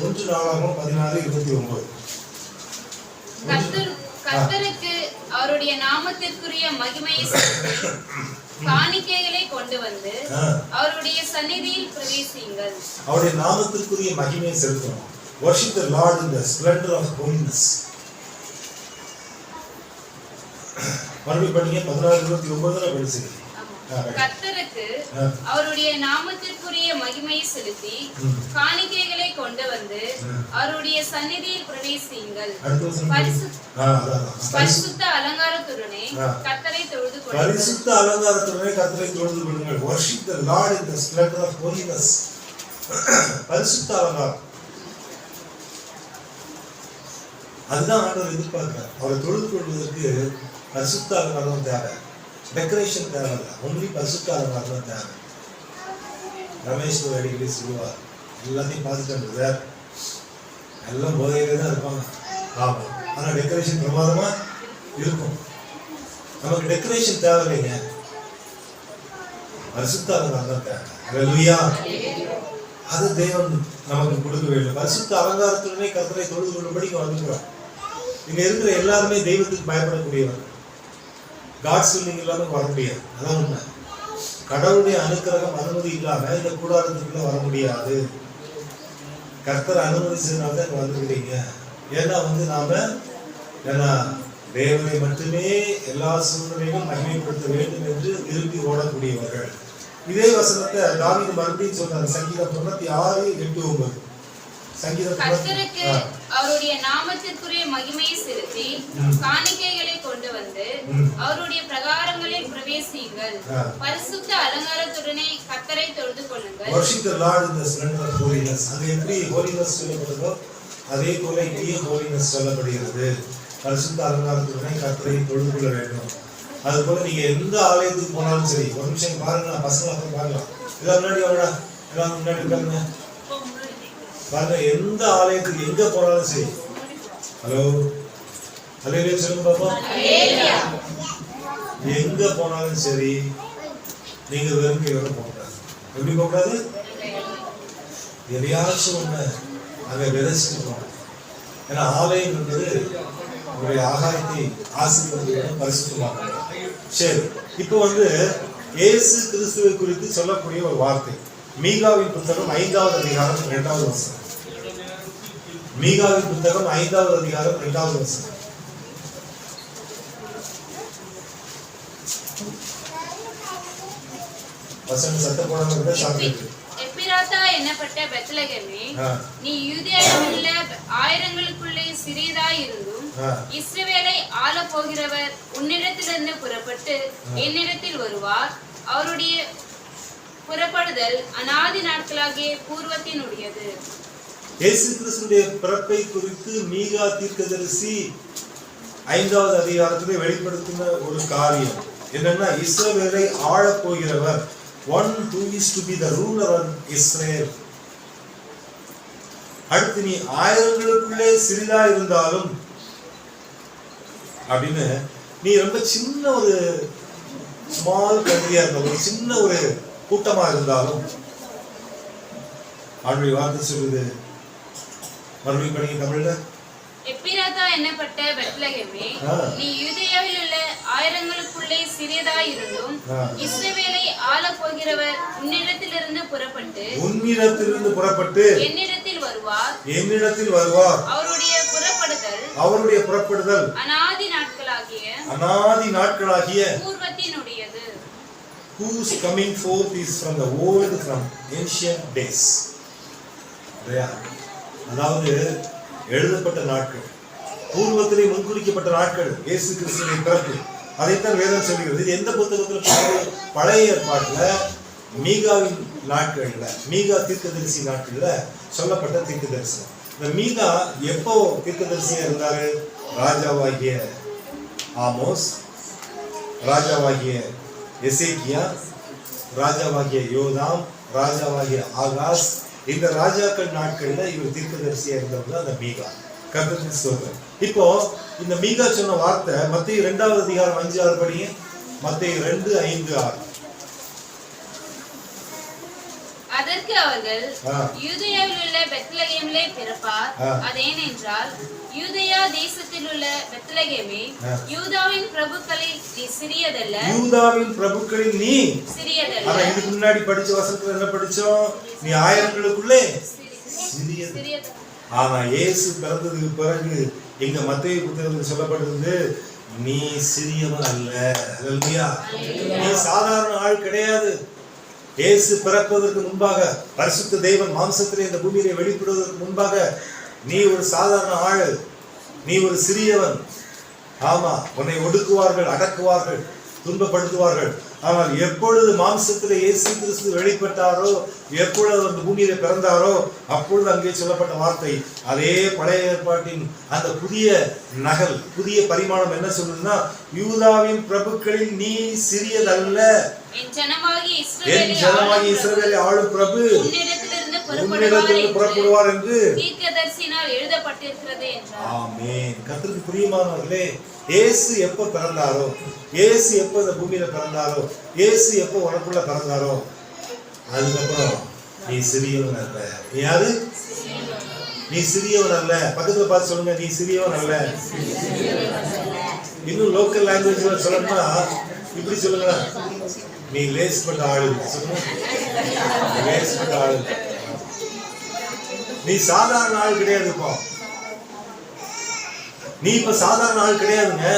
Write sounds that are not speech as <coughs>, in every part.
ஒன்று நாளாகவும் பதினாறு இருபத்தி ஒன்பது கர்த்தர் கர்த்தருக்கு அவருடைய நாமத்திற்குரிய மகிமையை <coughs> காணிக்கைகளை கொண்டு வந்து அவருடைய சந்நிதியில் பிரவேசியுங்கள். அவருடைய நாமத்திற்குரிய மகிமையை செலுத்தணும். Worship the lord in the splendor of holiness. மறுபடியும் பண்ணீங்க பதினாறு இருபத்தி ஒன்பதுல படிச்சுங்க ஆ. அவருடைய நாமத்திற்குரிய மகிமையை செலுத்தி. காணிக்கைகளை கொண்டு வந்து. அவருடைய சந்நிதியில் பிரவேசியுங்கள். பரிசுத்த அலங்காரத்துடனே ஆ. கர்த்தரை தொழுது பரிசுத்த அலங்காரத்துடனே கர்த்தரை தொழுது கொள்ளுங்கள். Worship the lord in the splendor of holiness. பரிசுத்த அலங்காரம். அதுதான் ஆண்டவர் எதிர்பார்க்கிறார். அவரை தொழுது கொள்வதற்கு பரிசுத்த அலங்காரம் தேவை. டெக்கரேஷன் தேவை இல்லை ஒன்லி பரிசுத்த மாத்திரம் தான் தேவை ரமேஷ் ஒரு அடிக்கடி சொல்லுவார் எல்லாத்தையும் பார்த்துட்டு சார் எல்லாம் போதையிலே தான் இருப்பாங்க. ஆமாம் ஆனால் டெக்கரேஷன் பிரமாதமாக இருக்கும். நமக்கு டெக்கரேஷன் தேவையில்லைங்க. பரிசுத்த அலங்காரம் தான் தேவை அது தெய்வம் நமக்கு கொடுக்க வேண்டும் பரிசுத்த அலங்காரத்துடனே கர்த்தரை தொழுது கொள்ளும்படி இங்க வந்துக்கிறோம். இங்க இருக்கிற எல்லாருமே தெய்வத்துக்கு பயப்படக்கூடியவர்கள். காட் வில்லிங் இல்லாமல் வர முடியாது. அதான் உண்மை. கடவுளுடைய அனுக்கிரகம் அனுமதி இல்லாம இந்த கூடாரத்துக்குள்ள வர முடியாது. கர்த்தர் அனுமதி தான் இங்க வந்துருக்கீங்க ஏன்னா வந்து நாம ஏன்னா தேவனை மட்டுமே எல்லா சூழ்நிலையிலும் மகிமைப்படுத்த வேண்டும் என்று விரும்பி ஓடக்கூடியவர்கள். இதே வசனத்தை தாவீது மறுபடியும் சொன்னார். சங்கீதம் தொண்ணூத்தி ஆறு எட்டு ஒன்பது. கர்த்தருக்கு. அவருடைய நாமத்திற்குரிய மகிமையை செலுத்தி. காணிக்கைகளை கொண்டு வந்து. அவருடைய பிரகாரங்களில் பிரவேசியுங்கள். பரிசுத்த அலங்காரத்துடனே கர்த்தரை தொழுது கொள்ளுங்கள் worship the Lord in the splendor of holiness அங்க எப்படி holiness சொல்லப்படுதோ அதே போல இங்கேயும் holiness சொல்லப்படுகிறது பரிசுத்த அலங்காரத்துடனே கர்த்தரை தொழுது கொள்ள வேண்டும் அது போல நீங்க எந்த ஆலயத்துக்கு போனாலும் சரி ஒரு நிமிஷம் பாருங்க பசங்களை பார்க்கலாம் எல்லாம் முன்னாடி எல்லாம் முன்னாடி உட்காருங்க பாருங்க எந்த ஆலயத்துக்கு எங்க போனாலும் சரி. ஹலோ ஹலோ சொல்லுங்க பாப்பா. எங்க போனாலும் சரி நீங்க வெறும் கையோட போகக்கூடாது எப்படி போகக்கூடாது எதையாச்சும் ஒண்ணு அங்க விதைச்சிட்டு போகணும் ஏன்னா ஆலயம் என்பது உங்களுடைய ஆகாயத்தை ஆசீர்வதிக்கணும் பரிசுத்தமாக சரி இப்போ வந்து இயேசு கிறிஸ்துவை குறித்து சொல்லக்கூடிய ஒரு வார்த்தை. மீகாவின் புத்தகம் ஐந்தாவது அதிகாரம் இரண்டாவது வசனம். மீகாவின் புத்தகம் ஐந்தாவது அதிகாரம் இரண்டாவது வசனம். வசனம் சத்த போடாம இருந்தா சாப்பிட்டு எப்பிராத்தா என்னப்பட்ட பெத்லகேமே. நீ யூதேயாவில் உள்ள ஆயிரங்களுக்குள்ளே சிறியதாய் இருந்தும். இஸ்ரவேலை ஆளப் போகிறவர் உன்னிடத்திலிருந்து புறப்பட்டு என்னிடத்தில் வருவார். அவருடைய மாறுதல் அனாதி நாட்களாகிய பூர்வத்தினுடையது. இயேசு கிறிஸ்துடைய பிறப்பை குறித்து மீகா தீர்க்கதரிசி ஐந்தாவது அதிகாரத்திலே வெளிப்படுத்தின ஒரு காரியம். என்னன்னா இஸ்ரேலை ஆளப் போகிறவர் one who is to be the ruler on Israel அடுத்து நீ ஆயிரங்களுக்குள்ளே சிறிதா இருந்தாலும் அப்படின்னு நீ ரொம்ப சின்ன ஒரு ஸ்மால் கண்ட்ரியா இருந்த ஒரு சின்ன ஒரு கூட்டமா இருந்தாலும் ஆண்டுடைய வார்த்தை சொல்லுது மறுபடியும் படிங்க தமிழ்ல எப்பிராத்தா என்னப்பட்ட பெத்லகேமே ஆ. நீ யூதேயாவில் உள்ள ஆயிரங்களுக்குள்ளே சிறியதாய் இருந்தும். இஸ்ரவேலை ஆளப் போகிறவர் உன்னிடத்திலிருந்து புறப்பட்டு உன்னிடத்திலிருந்து புறப்பட்டு என்னிடத்தில் வருவார் என்னிடத்தில் வருவார் அவருடைய புறப்படுதல் அவருடைய புறப்படுதல் அனாதி நாட்களாகிய அனாதி நாட்களாகிய பூர்வத்தினுடையது whose coming forth is from the old from ancient days. அதாவது எழுதப்பட்ட நாட்கள் பூர்வத்திலே முன்குறிக்கப்பட்ட நாட்கள் இயேசு கிறிஸ்துவின் பிறப்பு. அதைத்தான் வேதம் சொல்கிறது. இது எந்த புத்தகத்தில் பழைய ஏற்பாட்டில் மீகாவின் நாட்களில் மீகா தீர்க்கதரிசி நாட்களில் சொல்லப்பட்ட தீர்க்கதரிசனம் இந்த மீகா எப்போ தீர்க்கதரிசியாக இருந்தார்? ராஜாவாகிய ஆமோஸ் ராஜாவாகிய எசேக்கியா ராஜாவாகிய யோதாம் ராஜாவாகிய ஆகாஷ் இந்த ராஜாக்கள் நாட்கள்ல இவர் தீர்க்கதரிசியா இருந்தவங்க அந்த மீகா. கர்த்தருக்கு ஸ்தோத்திரம் இப்போ இந்த மீகா சொன்ன வார்த்தை மத்திய இரண்டாவது அதிகாரம் அஞ்சு ஆறு படி மத்திய ரெண்டு ஐந்து ஆறு. அதற்கு அவர்கள். யூதேயாவில் உள்ள பெத்லகேமிலே பிறப்பார். ஆ. அதேனென்றால் யூதேயா தேசத்தில் உள்ள பெத்லகேமே. யூதாவின் பிரபுக்களில் நீ சிறியதல்ல. யூதாவின் பிரபுக்களில் நீ. சிறியதல்ல. ஆனா இதுக்கு முன்னாடி படிச்ச வசனத்துல என்ன படிச்சோம்? நீ ஆயிரங்களுக்குள்ளே. சிறியது. ஆனா இயேசு பிறந்ததுக்கு பிறகு எங்க மத்திய புத்தகத்தில் சொல்லப்பட்டிருந்து நீ சிறியவன் அல்ல. நீ சாதாரண ஆள் கிடையாது. இயேசு பிறப்பதற்கு முன்பாக பரிசுத்த தேவன் மாம்சத்திலே இந்த பூமியிலே வெளிப்படுவதற்கு முன்பாக நீ ஒரு சாதாரண ஆள் நீ ஒரு சிறியவன். ஆமா உன்னை ஒடுக்குவார்கள் அடக்குவார்கள் துன்பப்படுத்துவார்கள். ஆனால் எப்பொழுது மாம்சத்திலே இயேசு கிறிஸ்து வெளிப்பட்டாரோ எப்பொழுது அவர் இந்த பூமியில பிறந்தாரோ அப்பொழுது அங்கே சொல்லப்பட்ட வார்த்தை அதே பழைய ஏற்பாட்டின் அந்த புதிய நகல் புதிய பரிமாணம் என்ன சொல்லுதுன்னா யூதாவின் பிரபுக்களில் நீ சிறியதல்ல. என் ஜனமாகி இஸ்ரவேலை ஆளும் பிரபு. உன்னிடத்தில் புறப்படுவார் என்று தீர்க்கதரிசினால் எழுதப்பட்டிருக்கிறது என்றார். ஆமென். கர்த்தருக்கு பிரியமானவர்களே இயேசு எப்போ பிறந்தாரோ இயேசு எப்போ இந்த பூமியில பிறந்தாரோ இயேசு எப்போ உனக்குள்ள பிறந்தாரோ அதுக்கப்புறம் நீ சிறியவன் அல்ல. நீ யாரு? நீ சிறியவன் அல்ல. பக்கத்துல பார்த்து சொல்லுங்க நீ சிறியவன் அல்ல. இன்னும் லோக்கல் லாங்குவேஜ்ல சொல்லணும்னா இப்படி சொல்லுங்க. நீ லேஸ்பட்ட ஆளு. சொல்லுங்க. லேஸ்பட்ட ஆளு. நீ சாதாரண ஆள் கிடையாது இப்போ நீ இப்ப சாதாரண ஆள் கிடையாதுங்க.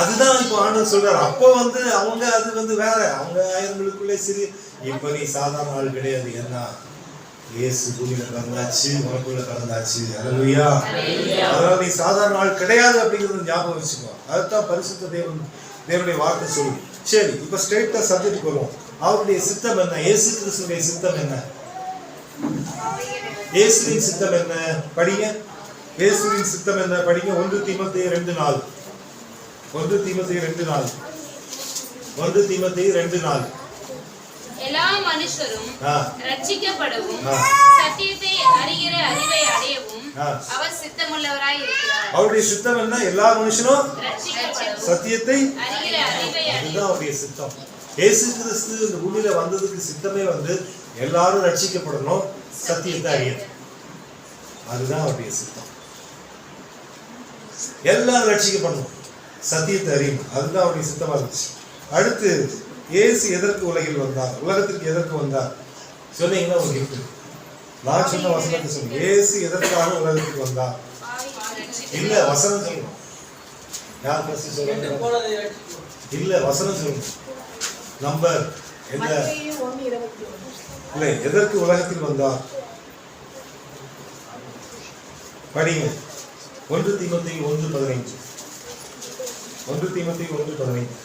அதுதான் இப்போ ஆண்டவர் சொல்றாரு. அப்போ வந்து அவங்க அது வந்து வேற. அவங்க ஆயிரங்களுக்குள்ளே சிறு. இப்ப நீ சாதாரண ஆள் கிடையாது. என்ன? இயேசு பூமியில பிறந்தாச்சு உனக்குள்ள பிறந்தாச்சு. அல்லையா அதனால நீ சாதாரண ஆள் கிடையாது அப்படிங்கறது ஞாபகம் வச்சுக்கோ. அதுதான் பரிசுத்த தேவன் தேவனுடைய வார்த்தை சொல்லு சரி இப்ப ஸ்ட்ரெயிட்டா சப்ஜெக்ட் வருவோம். அவருடைய சித்தம் என்ன? இயேசு கிறிஸ்துடைய சித்தம் என்ன? இயேசுவின் சித்தம் என்ன? படிங்க. இயேசுவின் சித்தம் என்ன? படிங்க. ஒன்று தீமத்தை ரெண்டு நாள். ஒன்று தீமத்தை ரெண்டு நாள். ஒன்று தீமத்தை ரெண்டு நாள். எல்லா மனுஷரும் ரட்சிக்கப்படவும். சத்தியத்தை அறிகிற அறிவை அடையவும். அவர் சித்தமுள்ளவராய் இருக்கிறார். அவருடைய சித்தம் என்ன? எல்லா மனுஷனும் சத்தியத்தை அறிகிற அறிவை அதுதான் அவருடைய சித்தம். இயேசு கிறிஸ்து இந்த பூமியில வந்ததுக்கு சித்தமே வந்து எல்லாரும் ரட்சிக்கப்படணும். சத்தியத்தை அறியணும். அதுதான் அவருடைய சித்தம். எல்லாரும் ரட்சிக்கப்படணும். சத்தியத்தை அறியணும். அதுதான் அவருடைய சித்தமா இருந்துச்சு. அடுத்து ஏசு எதற்கு உலகில் வந்தார்? உலகத்திற்கு எதற்கு வந்தார்? சொன்னீங்கன்னா ஒரு கிஃப்ட் நான் சொன்ன வசனத்தை சொல்லுங்க ஏசு எதற்காக உலகத்துக்கு வந்தார்? இல்ல வசனம் சொல்லணும் யார் ஃபர்ஸ்ட் சொல்லுங்க இல்ல வசனம் சொல்லுங்க நம்பர் என்ன? இல்ல எதற்கு உலகத்தில் வந்தார்? படிங்க. ஒன்று தீமத்தை ஒன்று பதினைந்து. ஒன்று தீமத்தை ஒன்று பதினைந்து.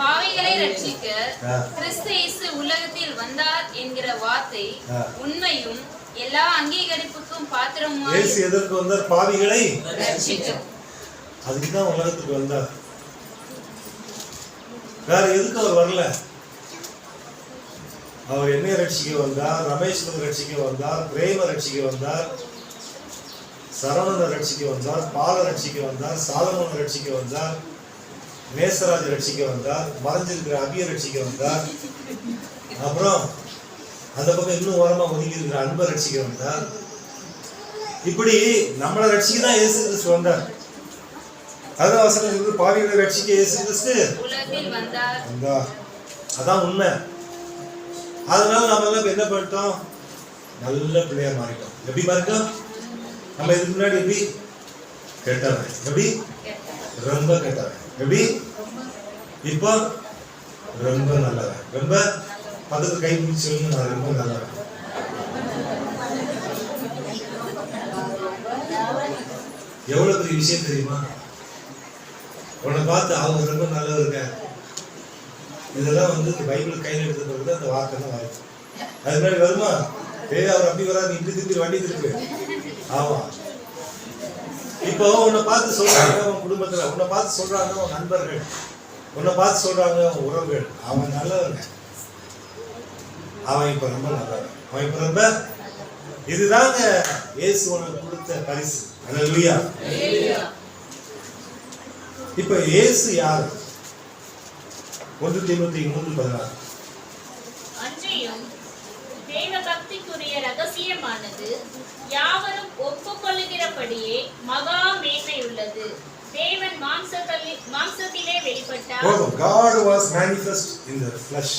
பாவிகளை ரட்சிக்க. கிறிஸ்து இயேசு உலகத்தில் வந்தார் என்கிற வார்த்தை. உண்மையும் எல்லா அங்கீகரிப்புக்கும் பாத்திரமாய் இயேசு எதற்கு வந்தார்? பாவிகளை ரட்சிக்கும் அதுக்கு தான் உலகத்துக்கு வந்தார். வேற எதுக்கு அவர் வரல? அவர் என்னை ரட்சிக்க வந்தார் ரமேஸ்வரன் ரட்சிக்க வந்தார் பிரேம ரட்சிக்க வந்தார் சரவணனை ரட்சிக்க வந்தார் பால ரட்சிக்க வந்தார் சாலமோனை ரட்சிக்க வந்தார் நேசராஜ் ரட்சிக்க வந்தார் மறைஞ்சிருக்கிற அபிய ரட்சிக்க வந்தார். அப்புறம் அந்த பக்கம் இன்னும் ஓரமா ஒதுங்கி இருக்கிற அன்பை ரட்சிக்க வந்தார். இப்படி நம்மளை ரட்சிக்க தான் இயேசு கிறிஸ்து வந்தார். அதான் சொல்லுது பாவிகளை ரட்சிக்க இயேசு கிறிஸ்து வந்தார். அதான் உண்மை. அதனால நம்ம எல்லாம் என்ன பண்ணிட்டோம்? நல்ல பிள்ளையா மாறிட்டோம். எப்படி மாறிட்டோம்? நம்ம இதுக்கு முன்னாடி எப்படி? கெட்டவன். எப்படி? ரொம்ப கெட்டவன். எப்படி? இப்போ ரொம்ப நல்லவன். ரொம்ப பக்கத்துல கை பிடிச்சி நான் ரொம்ப நல்லவன். எவ்வளவு பெரிய விஷயம் தெரியுமா? உன்னை பார்த்து அவங்க ரொம்ப நல்லவர் இருக்க இதெல்லாம் வந்து இந்த பைபிள் கையில் எடுத்த பிறகு அந்த வார்த்தை தான் வரும். அது முன்னாடி வருமா? ஏய் அவர் அப்படி வராது இப்படி திருப்பி வண்டி திருப்பி. ஆமா. இப்போ உன்னை பார்த்து சொல்றாங்க உன் குடும்பத்துல உன்னை பார்த்து சொல்றாங்க உன் நண்பர்கள். உன்னை பார்த்து சொல்றாங்க உன் உறவுகள். அவன் நல்லவங்க அவன் இப்ப ரொம்ப நல்லவன். அவன் இப்ப ரொம்ப இதுதாங்க இயேசு உனக்கு கொடுத்த பரிசு. அல்லேலூயா இப்ப இயேசு யார்? ஒன்று தீமத்தி மூன்று பதினாறு. தேவ பக்திக்குரிய ரகசியமானது யாவரும் ஒப்புக்கொள்ளுகிறபடியே மகா மேன்மை உள்ளது தேவன் மாம்சத்திலே மாம்சத்திலே வெளிப்பட்டார். போதும். God was manifest in the flesh.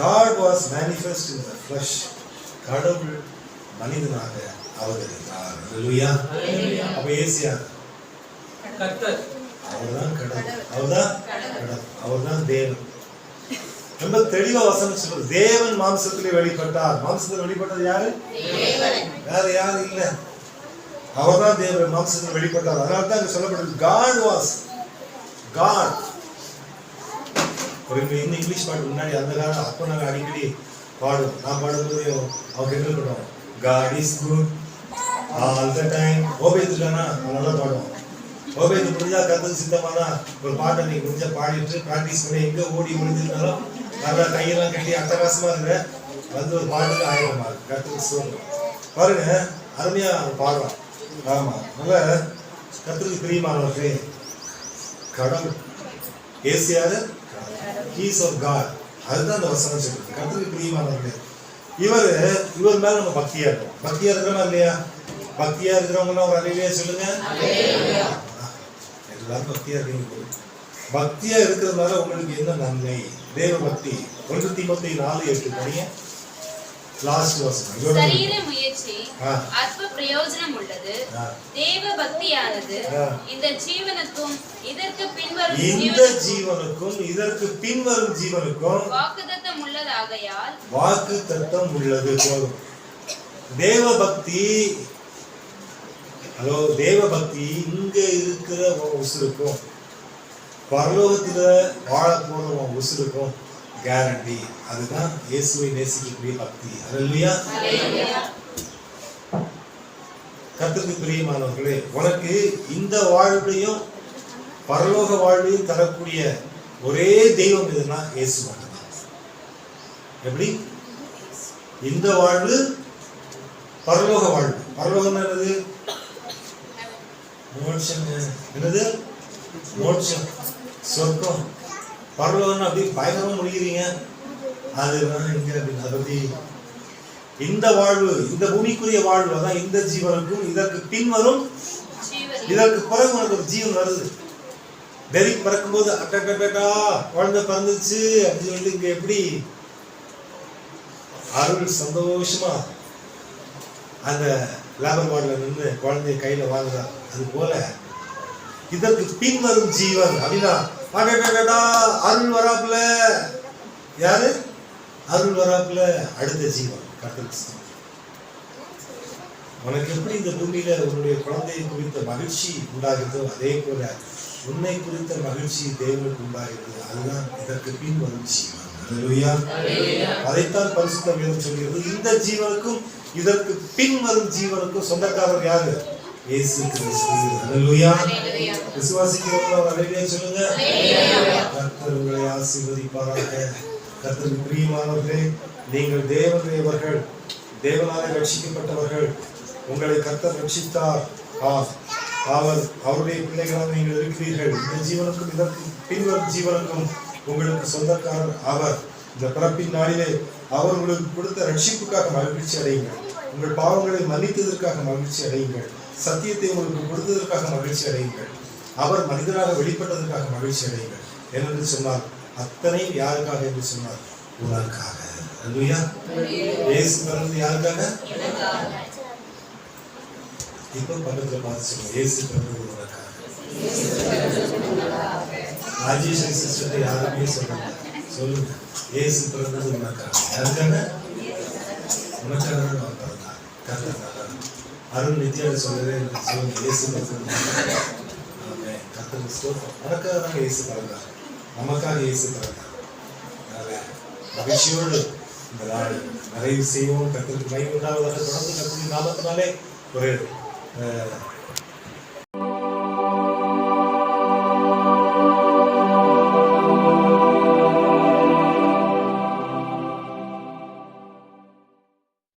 God was manifest in the flesh. கடவுள் மனிதனாக அவதரித்தார். ஹalleluya அப்ப ஏசியா? கர்த்தர். அவர்தான் கடவுள். அவர்தான் கடவுள். அவர்தான் தேவன். ரொம்ப தெளிவா வசனம் சொல்றது. தேவன் மாம்சத்திலே வெளிப்பட்டார். மாம்சத்தில் வெளிப்பட்டது யாரு? வேற யாரும் இல்ல. அவர்தான் தேவன். மாம்சத்தில் வெளிப்பட்டார். அதனால தான் சொல்லப்படுது காட் வாஸ் காட் ஒரு இந்த இங்கிலீஷ் பாட்டு முன்னாடி அந்த காலம் அப்போ நாங்கள் அடிக்கடி பாடுவோம். நான் பாடும்போது அவங்க கிண்டல் பண்ணுவோம் God is good all the time ஓபேத்துக்கானா நல்லா பாடுவோம் ஓபேத்து முடிஞ்சா கத்துக்கு சித்தமானா ஒரு பாட்டை நீ முடிஞ்சா பாடிட்டு ப்ராக்டிஸ் பண்ணி எங்க ஓடி முடிஞ்சிருந்தாலும் நல்லா கையெல்லாம் கட்டி அட்டகாசமா இருக்கிற வந்து ஒரு பாட்டுக்கு ஆயிரம் மார்க் கத்துக்கு சொல்லுங்க. பாருங்க அருமையா பாடுறான் ஆமா நல்ல கத்துக்கு பிரியமானவர்களே கடவுள். ஏசியாரு ஹீஸ் ஆஃப் காட் அதுதான் அந்த வசனம் சொல்லுது. கத்துக்கு பிரியமானவர்களே இவர் இவர் மேல நம்ம பக்தியா இருக்கோம். பக்தியா இருக்கிறோமா இல்லையா? பக்தியா இருக்கிறவங்க ஒரு அலையிலேயே சொல்லுங்க. எல்லாரும் பக்தியா இருக்கீங்க போல. பக்தியா இருக்கிறதுனால உங்களுக்கு என்ன நன்மை தேவ பக்தி ஒன்று தீமத்தை நாலு எட்டு படிங்க லாஸ்ட் வசனம் சரீர முயற்சி. அற்ப பிரயோஜனம் உள்ளது. தேவ பக்தியானது. இந்த ஜீவனுக்கும் இதற்கு பின்வரும் இந்த ஜீவனுக்கும் இதற்கு பின்வரும் ஜீவனுக்கும் வாக்குத்தத்தம் உள்ளதாகையால் வாக்கு தத்தம் உள்ளது போதும் தேவ பக்தி ஹலோ தேவ பக்தி இங்க இருக்கிற உசுருக்கும். பரலோகத்துல வாழ உன் உசுருக்கும் கேரண்டி அதுதான் இயேசுவை நேசிக்கக்கூடிய பக்தி. அல்லையா கர்த்தருக்கு பிரியமானவர்களே உனக்கு இந்த வாழ்வையும் பரலோக வாழ்வையும் தரக்கூடிய ஒரே தெய்வம் எதுனா இயேசு மட்டும்தான். எப்படி? இந்த வாழ்வு பரலோக வாழ்வு. பரலோகம் என்னது? மோட்சம் என்னது? மோட்சம் சொர்க்கம். பரலோகம்னு அப்படி பயங்கரமா முடிக்கிறீங்க அது இங்க அப்படின்னு. அதை இந்த வாழ்வு இந்த பூமிக்குரிய வாழ்வு அதான் இந்த ஜீவனுக்கும் இதற்கு பின் வரும். இதற்கு பிறகு உனக்கு ஒரு ஜீவன் வருது. டெரிக் பிறக்கும்போது அட்டா குழந்தை பிறந்துச்சு அப்படின்னு சொல்லி இங்க எப்படி? அருள் சந்தோஷமா. அந்த லேபர் வார்டில் நின்று குழந்தைய கையில வாங்குறா. அது போல இதற்கு பின்வரும் ஜீவன். அப்படின்னா அருள் வராப்புல. யாரு? அருள் வராப்புல அடுத்த ஜீவன். ஸ்தோத்திரம். உனக்கு எப்படி இந்த பூமியில உன்னுடைய குழந்தையை குறித்த மகிழ்ச்சி உண்டாகுதோ அதே போல உன்னை குறித்த மகிழ்ச்சி தேவனுக்கு உண்டாகிறது அதுதான் இதற்கு பின் வரும் ஜீவன். அதைத்தான் பரிசுத்த வேதம் சொல்கிறது. இந்த ஜீவனுக்கும் இதற்கு பின் வரும் ஜீவனுக்கும் சொந்தக்காரர் யாரு? இயேசு கிறிஸ்து. அல்லேலூயா. விசுவாசிக்கிறவங்க அல்லேலூயா சொல்லுங்க. கர்த்தர் உங்களை ஆசீர்வதிப்பாராக. கர்த்தருக்கு பிரியமானவர்களே நீங்கள் தேவனுடையவர்கள் தேவனாலே ரட்சிக்கப்பட்டவர்கள். உங்களை கர்த்தர் ரட்சித்தார். அவர் அவருடைய பிள்ளைகளாக நீங்கள் இருக்கிறீர்கள். இந்த ஜீவனுக்கும் இதற்கு பின்வரும் ஜீவனுக்கும் உங்களுக்கு சொந்தக்காரர் அவர் இந்த பிறப்பின் நாளிலே அவர் உங்களுக்கு கொடுத்த ரட்சிப்புக்காக மகிழ்ச்சி அடையுங்கள். உங்கள் பாவங்களை மன்னித்ததற்காக மகிழ்ச்சி அடையுங்கள். சத்தியத்தை உங்களுக்கு கொடுத்ததற்காக மகிழ்ச்சி அடையுங்கள். அவர் மனிதராக வெளிப்பட்டதற்காக மகிழ்ச்சி அடையுங்கள். என்று சொன்னார் அத்தனையும் யாருக்காக என்று சொன்னார் உனக்காக. அல்லையா இயேசு பிறந்தது யாருக்காக? இப்போ பக்கத்தில் பார்த்து சொல்லுங்க. இயேசு பிறந்தது உனக்காக. ராஜேஷ் சிஸ்டர் யாருமே சொல்லுங்க சொல்லுங்க. இயேசு பிறந்தது உனக்காக. யாருக்காக? உனக்காக அருள் அவர் பிறந்தார் சொல்லவே இயேசு பிறந்தது உனக்காக. ஸ்தோத்திரம். உனக்காக தான் இயேசு பிறந்தார் நமக்காக இயேசு பிறந்தார் அதனால மகிழ்ச்சியோடு இந்த நாள் நிறைவு செய்வோம் கர்த்தருக்கு மை உண்டாவதாக தொடர்ந்து கத்திரி நாமத்தினாலே ஒரு